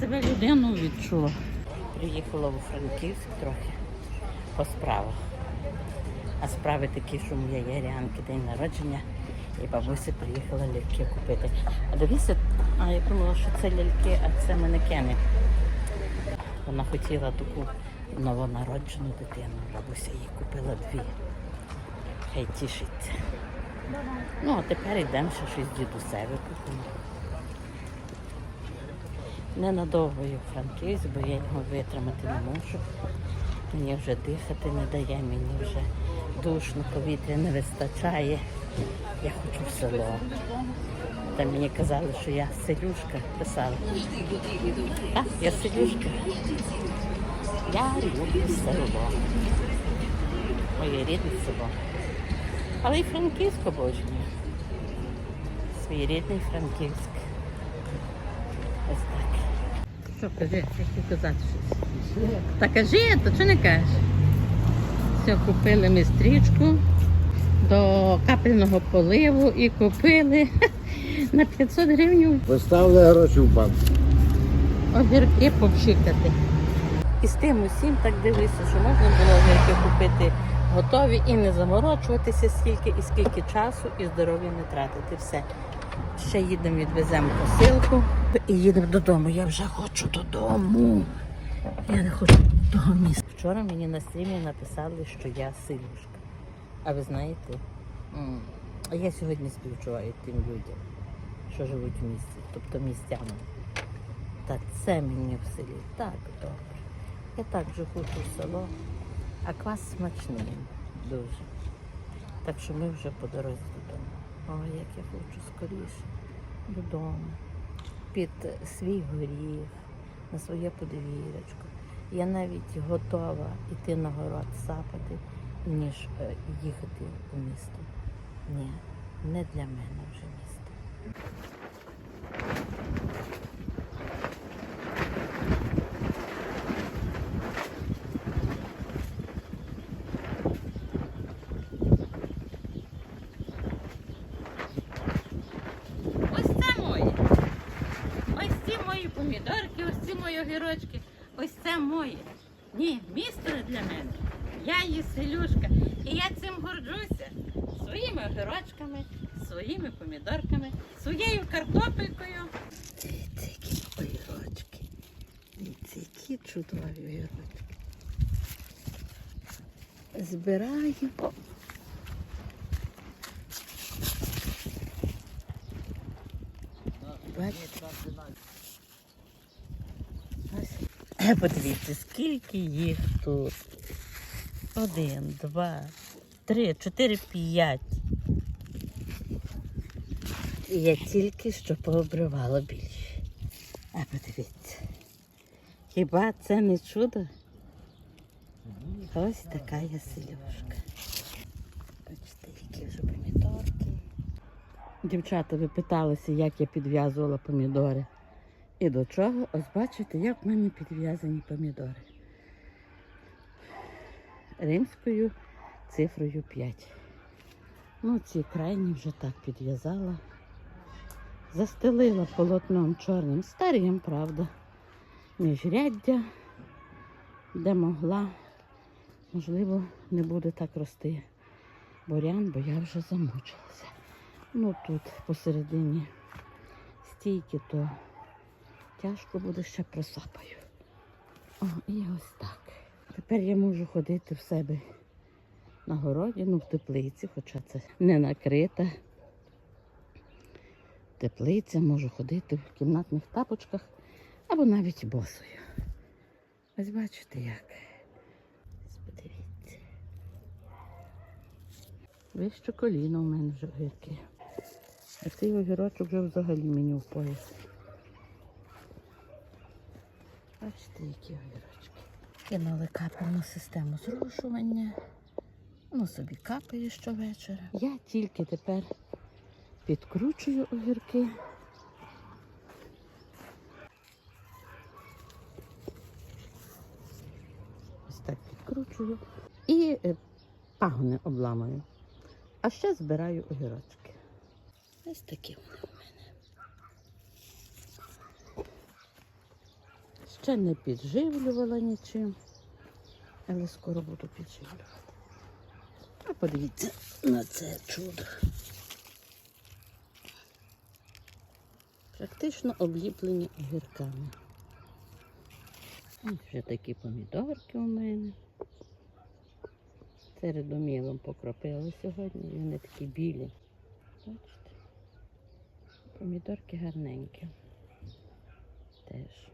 себе людину відчула. Приїхала у Франківськ трохи по справах. А справи такі, що моя Ярянки день народження, і бабуся приїхала ляльки купити. А дивіться, а я думала, що це ляльки, а це манекени. Вона хотіла таку новонароджену дитину. Бабуся їй купила дві. Хай тішиться. Ну, а тепер йдемо ще щось дідусеві купимо. Ненадовго в Франківськ, бо я його витримати не можу. Мені вже дихати не дає, мені вже душно, повітря не вистачає. Я хочу в село. Та мені казали, що я селюшка писала. Так, я селюшка. Я люблю село. Моє рідне село. Але і Франківськ обожнюю. Свій рідний Франківськ. Ось так. Що кажи, ти казати щось? Та кажи, то чи не кажеш? Все, купили ми стрічку до капельного поливу і купили на 500 гривень Поставили гроші в банк. огірки попшикати. І з тим усім так дивлюся, що можна було огірки купити готові і не заморочуватися скільки і скільки часу, і здоров'я не тратити. Все. Ще їдемо, відвеземо посилку і їдемо додому. Я вже хочу додому. Я не хочу того місця. Вчора мені на стрімі написали, що я силюшка. А ви знаєте, я сьогодні співчуваю тим людям, що живуть в місті, тобто містянам. Та це мені в селі так добре. Я так же хочу в село, а квас смачний дуже. Так що ми вже по дорозі додому. Ой, як я хочу скоріше додому. Під свій горіх, на своє подвір'ячко. Я навіть готова йти на город сапати, ніж е, їхати у місто. Ні, не для мене вже місто. Ось це моє. Ось ці мої помідорки, ці огірочки. Ось це моє. Ні, місто для мене. Я її селюшка. І я цим горджуся. Своїми огірочками, своїми помідорками, своєю картопелькою. Дивіться, які огірочки. Дивіться, які чудові огірочки. Збираю. Бачите? Ось. Е, Подивіться, скільки їх тут. Один, два, три, чотири, п'ять. І я тільки що пообривала більше. А подивіться. Хіба це не чудо? Ось така я селюшка. Бачите, які вже помідорки. Дівчата, ви питалися, як я підв'язувала помідори. І до чого? Ось бачите, як в мене підв'язані помідори. Римською цифрою 5. Ну, ці крайні вже так підв'язала. Застелила полотном чорним старим, правда. Міжряддя, де могла. Можливо, не буде так рости бурян, бо я вже замучилася. Ну тут посередині стійки, то тяжко буде ще просапаю. О, і ось так. Тепер я можу ходити в себе на городі, ну в теплиці, хоча це не накрита. Теплиця, можу ходити в кімнатних тапочках або навіть босою. Ось бачите як. Подивіться. Вище коліно в мене вже огірки. А цей огірочок вже взагалі мені в пояс. Бачите, які огірочки. Кинули капельну систему зрушування. Воно собі капає щовечора. Я тільки тепер підкручую огірки. Ось так підкручую. І е, пагони обламую. А ще збираю огірочки. Ось такі вони в мене. Ще не підживлювала нічим, але скоро буду підживлювати. А подивіться на це чудо. Практично обліплені огірками. Ось вже такі помідорки у мене. Середомілом покропила сьогодні, вони такі білі. Бачите? Помідорки гарненькі. Теж.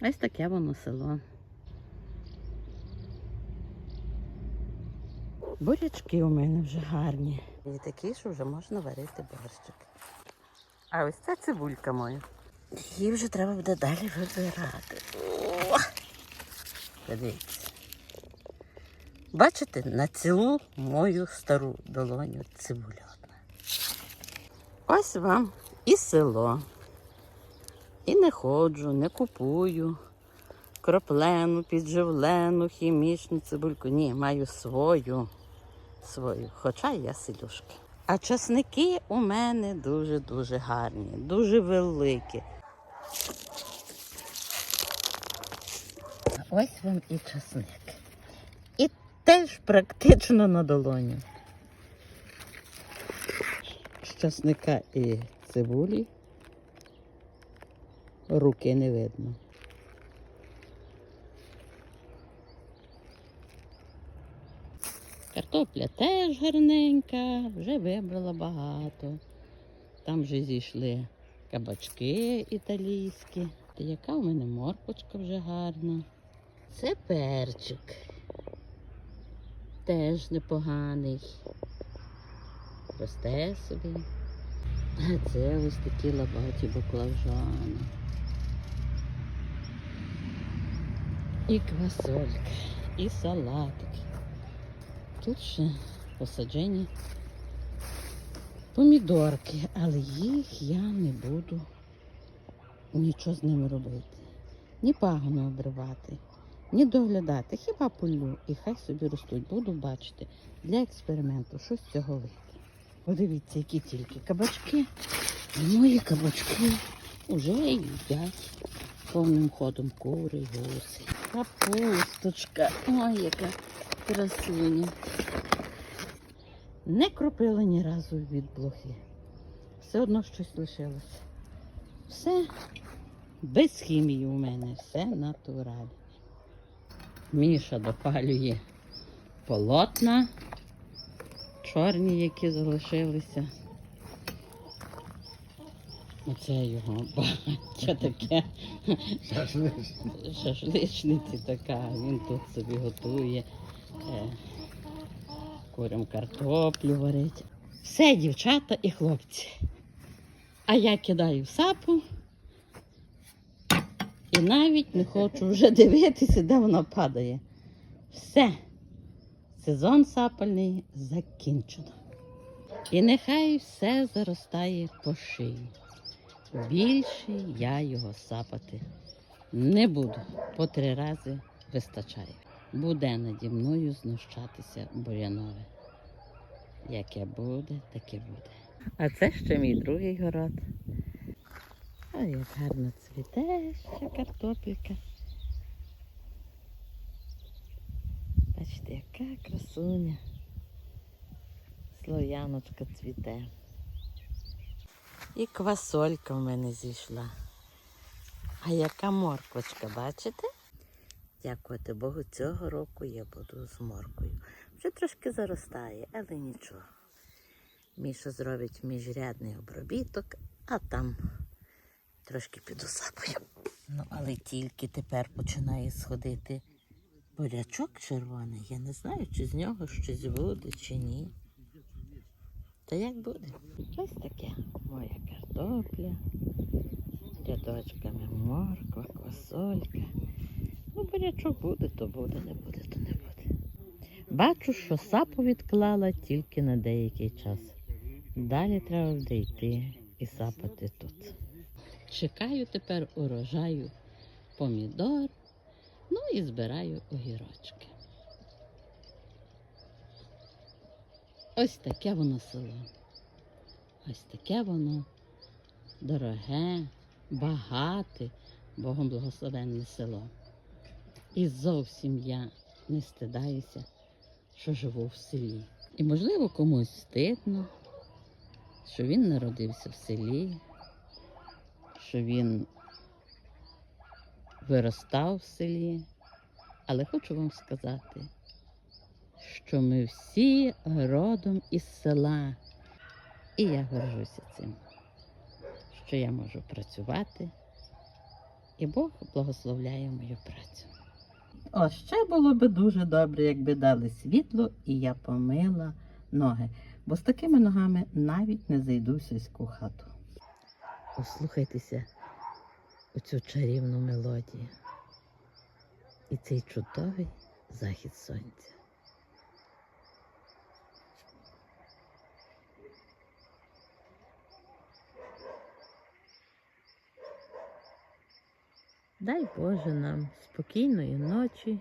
Ось таке воно село. Бурячки у мене вже гарні. І такі, що вже можна варити борщик. А ось ця цибулька моя. Її вже треба буде далі вибирати. О! Подивіться. Бачите, на цілу мою стару долоню цибуля. Ось вам і село. І не ходжу, не купую кроплену, підживлену, хімічну цибульку. Ні, маю свою, свою, хоча я селюшка. А часники у мене дуже-дуже гарні, дуже великі. Ось вам і часник. І теж практично на долоні. З часника і цибулі руки не видно. Картопля теж гарненька, вже вибрала багато. Там вже зійшли кабачки італійські. Та яка в мене моркочка вже гарна. Це перчик. Теж непоганий. Росте собі. А це ось такі лабаті баклажани. І квасолька, і салатик. Тут ще посаджені помідорки, але їх я не буду нічого з ними робити. Ні пагону обривати, ні доглядати. Хіба полю і хай собі ростуть. Буду бачити для експерименту, що з цього вийде. Подивіться, які тільки кабачки. Мої кабачки вже їдять повним ходом кури, гуси. Капусточка. Ой, яка красуня. Не кропила ні разу від блохи. Все одно щось лишилося. Все без хімії у мене, все натуральне. Міша допалює полотна, чорні, які залишилися. Оце його багаття таке. Шашличниці така, він тут собі готує. Е, курям картоплю варить. Все, дівчата і хлопці. А я кидаю в сапу і навіть не хочу вже дивитися, де вона падає. Все. Сезон сапальний закінчено. І нехай все заростає по шиї. Більше я його сапати не буду. По три рази вистачає. Буде наді мною знущатися бурянове. Яке буде, таке буде. А це ще мій другий город. А як гарно цвіте ще картопелька. Бачите, яка красуня. Слов'яночка цвіте. І квасолька в мене зійшла. А яка морквочка, бачите? Дякувати Богу, цього року я буду з моркою. Вже трошки заростає, але нічого. Міша зробить міжрядний обробіток, а там трошки підусапаю. Ну, але тільки тепер починає сходити бурячок червоний. Я не знаю, чи з нього щось буде, чи ні. Та як буде? Ось таке моя картопля, рядочками морква, квасолька. Ну, бурячок буде, то буде, не буде, то не буде. Бачу, що сапу відклала тільки на деякий час. Далі треба буде йти і сапати тут. Чекаю тепер урожаю помідор, ну і збираю огірочки. Ось таке воно село. Ось таке воно дороге, багате, Богом благословенне село. І зовсім я не стидаюся, що живу в селі. І, можливо, комусь стидно, що він народився в селі, що він виростав в селі. Але хочу вам сказати, що ми всі родом із села. І я горжуся цим, що я можу працювати, і Бог благословляє мою працю. О, ще було би дуже добре, якби дали світло, і я помила ноги, бо з такими ногами навіть не зайду в сільську хату. Послухайтеся оцю чарівну мелодію і цей чудовий захід сонця. Дай Боже нам спокійної ночі.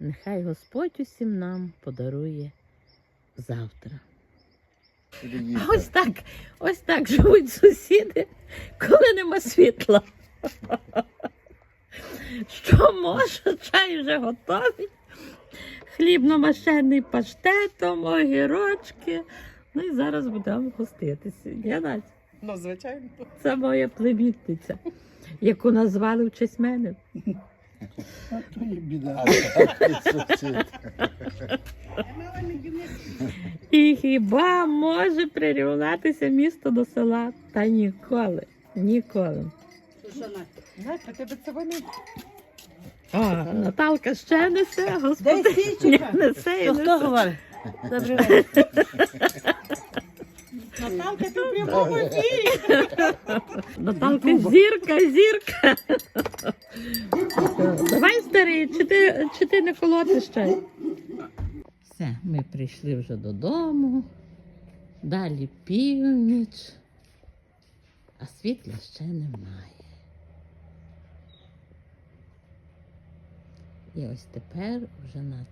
Нехай Господь усім нам подарує завтра. А ось так, ось так живуть сусіди, коли нема світла. Що може, чай вже готовий. Хліб намащений паштетом, огірочки. Ну і зараз будемо гоститися. Я Надя, Ну, звичайно. це моя племінниця, яку назвали в честь мене. То є біда. І хіба може прирівнятися місто до села? Та ніколи, ніколи. Знаєте, тебе це вони. А, Наталка ще несе, Дай господи. стільчика. Несе і То хто говорить? Добрий вечір. Наталка, ти в прямому ефірі. Наталка зірка, зірка. Давай, старий, чи ти, чи ти не колотиш чай? Все, ми прийшли вже додому. Далі північ, а світла ще немає. І ось тепер вже треба